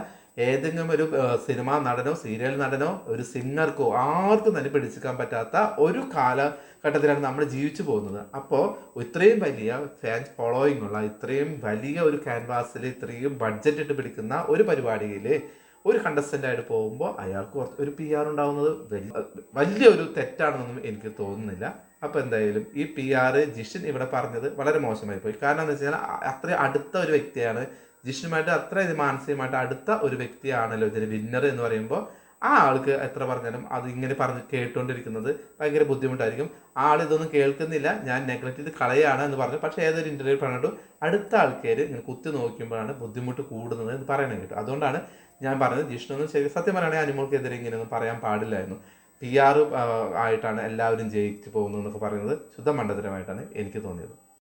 ഏതെങ്കിലും ഒരു സിനിമാ നടനോ സീരിയൽ നടനോ ഒരു സിംഗർക്കോ ആർക്കും തന്നെ പിടിച്ചെടുക്കാൻ പറ്റാത്ത ഒരു കാലഘട്ടത്തിലാണ് നമ്മൾ ജീവിച്ചു പോകുന്നത്. അപ്പോൾ ഇത്രയും വലിയ ഫാൻ ഫോളോയിങ് ഉള്ള ഇത്രയും വലിയ ഒരു ക്യാൻവാസിൽ ഇത്രയും ബഡ്ജറ്റ് ഇട്ട് പിടിക്കുന്ന ഒരു പരിപാടിയിൽ ഒരു കണ്ടസ്റ്റന്റായിട്ട് പോകുമ്പോൾ അയാൾക്ക് ഒരു പി ആർ ഉണ്ടാവുന്നത് വലിയ വലിയൊരു തെറ്റാണെന്നൊന്നും എനിക്ക് തോന്നുന്നില്ല. അപ്പോൾ എന്തായാലും ഈ പി ആർ ജിഷൻ ഇവിടെ പറഞ്ഞത് വളരെ മോശമായി പോയി. കാരണം എന്ന് വെച്ചാൽ അത്രയും അടുത്ത ഒരു വ്യക്തിയാണ് ജിഷനുമായിട്ട് അത്ര ഇത് മാനസികമായിട്ട് അടുത്ത ഒരു വ്യക്തിയാണല്ലോ ഇതിന് വിന്നർ എന്ന് പറയുമ്പോൾ ആ ആൾക്ക് എത്ര പറഞ്ഞാലും അത് ഇങ്ങനെ പറഞ്ഞ് കേട്ടുകൊണ്ടിരിക്കുന്നത് ഭയങ്കര ബുദ്ധിമുട്ടായിരിക്കും. ആൾ ഇതൊന്നും കേൾക്കുന്നില്ല ഞാൻ നെഗ്ലക്ട് ചെയ്ത് കളയാണ് എന്ന് പറഞ്ഞു. പക്ഷേ ഏതൊരു ഇന്റർവ്യൂ പറഞ്ഞിട്ടും അടുത്ത ആൾക്കാർ ഇങ്ങനെ കുത്തി നോക്കുമ്പോഴാണ് ബുദ്ധിമുട്ട് കൂടുന്നത് എന്ന് പറയണത് കേട്ടോ. അതുകൊണ്ടാണ് ഞാൻ പറഞ്ഞത് ജിഷ്ണൊന്നും ശരി സത്യം പറയുകയാണെങ്കിൽ അനിമോൾക്കെതിരെ ഇങ്ങനെയൊന്നും പറയാൻ പാടില്ലായിരുന്നു. പി ആർ ആയിട്ടാണ് എല്ലാവരും ജയിച്ചു പോകുന്നതെന്നൊക്കെ പറയുന്നത് ശുദ്ധ മണ്ഡലമായിട്ടാണ് എനിക്ക് തോന്നിയത്.